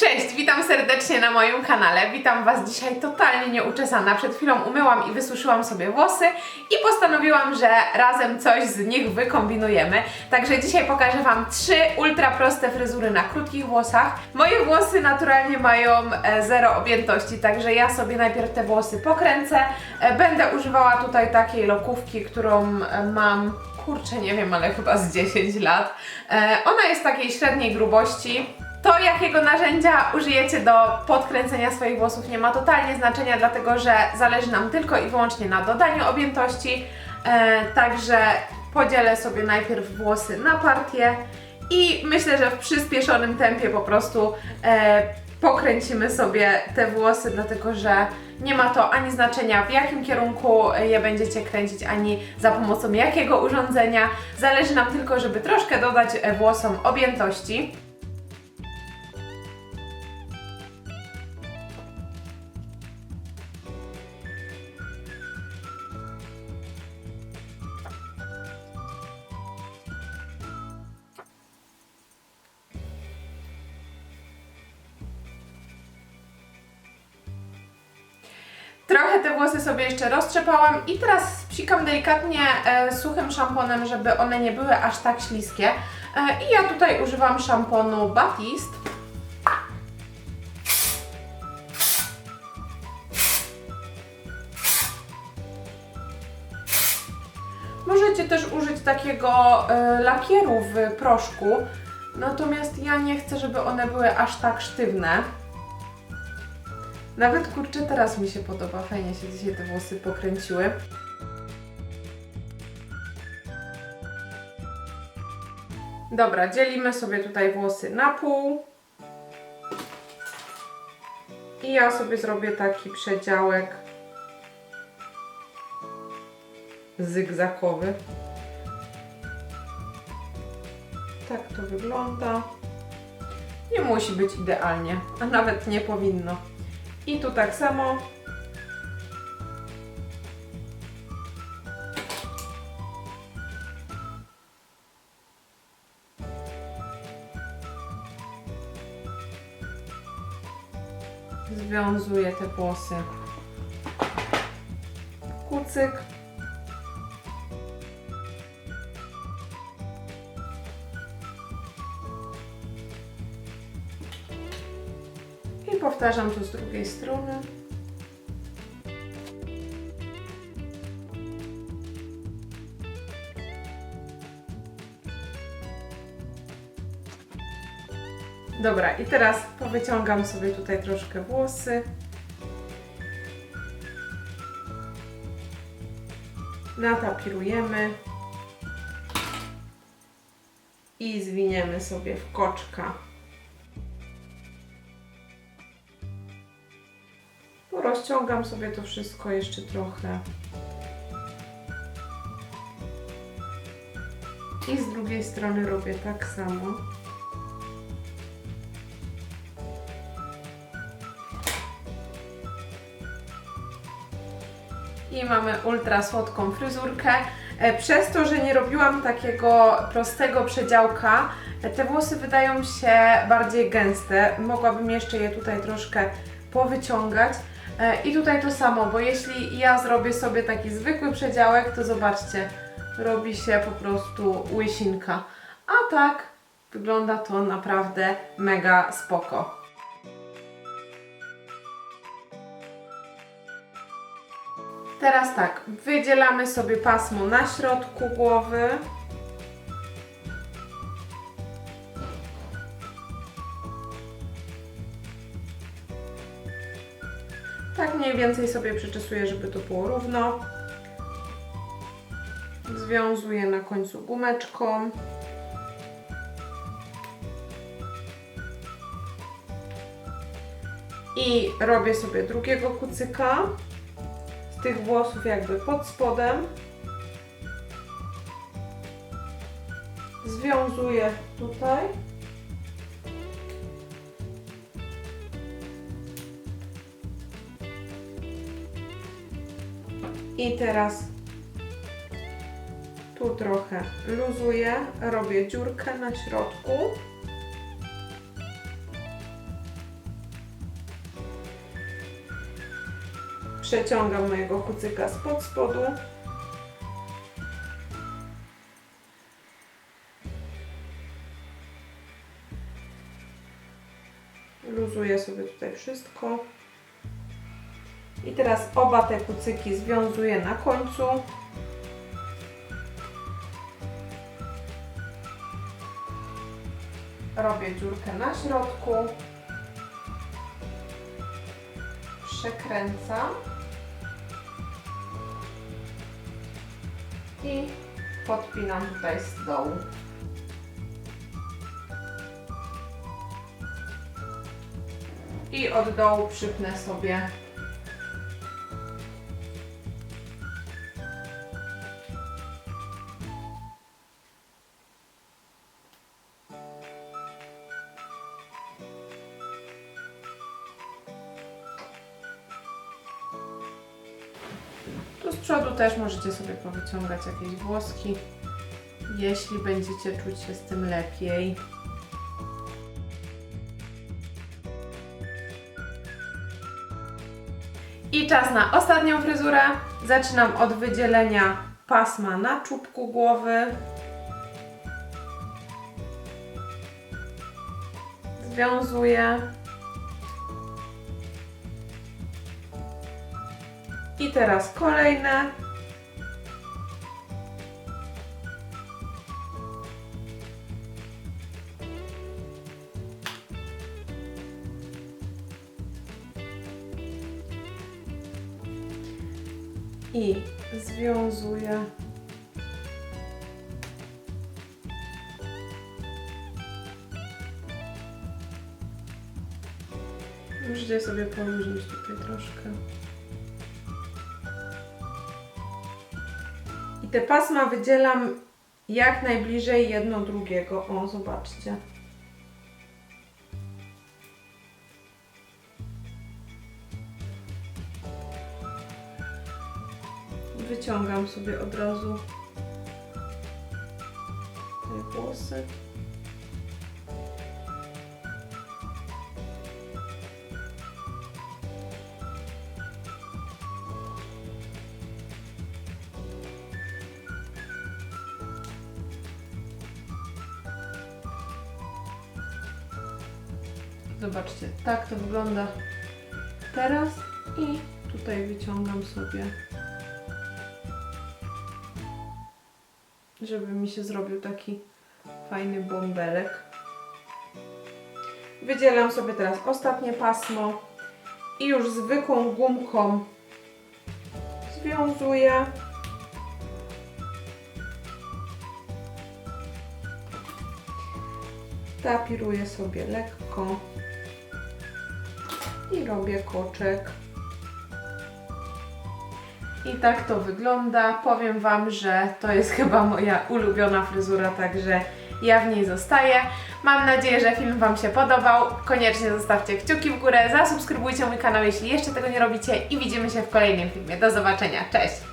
Cześć, witam serdecznie na moim kanale. Witam Was dzisiaj totalnie nieuczesana. Przed chwilą umyłam i wysuszyłam sobie włosy i postanowiłam, że razem coś z nich wykombinujemy. Także dzisiaj pokażę Wam trzy ultra proste fryzury na krótkich włosach. Moje włosy naturalnie mają e, zero objętości, także ja sobie najpierw te włosy pokręcę. E, Będę używała tutaj takiej lokówki, którą e, mam kurczę, nie wiem, ale chyba z 10 lat. Ona jest takiej średniej grubości. To, jakiego narzędzia użyjecie do podkręcenia swoich włosów, nie ma totalnie znaczenia, dlatego że zależy nam tylko i wyłącznie na dodaniu objętości. E, także podzielę sobie najpierw włosy na partie i myślę, że w przyspieszonym tempie po prostu e, pokręcimy sobie te włosy, dlatego że nie ma to ani znaczenia w jakim kierunku je będziecie kręcić, ani za pomocą jakiego urządzenia. Zależy nam tylko, żeby troszkę dodać włosom objętości. Trochę te włosy sobie jeszcze roztrzepałam i teraz psikam delikatnie e, suchym szamponem, żeby one nie były aż tak śliskie. E, I ja tutaj używam szamponu Batiste. Możecie też użyć takiego e, lakieru w proszku, natomiast ja nie chcę, żeby one były aż tak sztywne. Nawet kurczę, teraz mi się podoba. Fajnie się dzisiaj te włosy pokręciły. Dobra, dzielimy sobie tutaj włosy na pół. I ja sobie zrobię taki przedziałek zygzakowy. Tak to wygląda. Nie musi być idealnie, a nawet nie powinno. I tu tak samo. Związuję te włosy kucyk. I powtarzam to z drugiej strony. Dobra, i teraz powyciągam sobie tutaj troszkę włosy. Natapirujemy. I zwiniemy sobie w koczka. Rozciągam sobie to wszystko jeszcze trochę. I z drugiej strony robię tak samo. I mamy ultra słodką fryzurkę. E, Przez to, że nie robiłam takiego prostego przedziałka, e, te włosy wydają się bardziej gęste. Mogłabym jeszcze je tutaj troszkę powyciągać. E, I tutaj to samo, bo jeśli ja zrobię sobie taki zwykły przedziałek, to zobaczcie, robi się po prostu łysinka. A tak wygląda to naprawdę mega spoko. Teraz tak, wydzielamy sobie pasmo na środku głowy. Więcej sobie przyczesuję, żeby to było równo. Związuję na końcu gumeczką. I robię sobie drugiego kucyka z tych włosów jakby pod spodem. Związuję tutaj. I teraz tu trochę luzuję, robię dziurkę na środku. Przeciągam mojego kucyka spod spodu. Luzuję sobie tutaj wszystko. I teraz oba te kucyki związuję na końcu. Robię dziurkę na środku. Przekręcam. I podpinam tutaj z dołu. I od dołu przypnę sobie Tu z przodu też możecie sobie powyciągać jakieś włoski, jeśli będziecie czuć się z tym lepiej. I czas na ostatnią fryzurę. Zaczynam od wydzielenia pasma na czubku głowy. Związuję. I teraz kolejne. I związuję. Możecie sobie poluźnić tutaj troszkę. Te pasma wydzielam jak najbliżej jedno drugiego. O, zobaczcie. Wyciągam sobie od razu te włosy. Zobaczcie, tak to wygląda teraz i tutaj wyciągam sobie, żeby mi się zrobił taki fajny bąbelek. Wydzielam sobie teraz ostatnie pasmo i już zwykłą gumką związuję. Tapiruję sobie lekko i robię koczek. I tak to wygląda. Powiem Wam, że to jest chyba moja ulubiona fryzura, także ja w niej zostaję. Mam nadzieję, że film Wam się podobał. Koniecznie zostawcie kciuki w górę, zasubskrybujcie mój kanał, jeśli jeszcze tego nie robicie i widzimy się w kolejnym filmie. Do zobaczenia, cześć!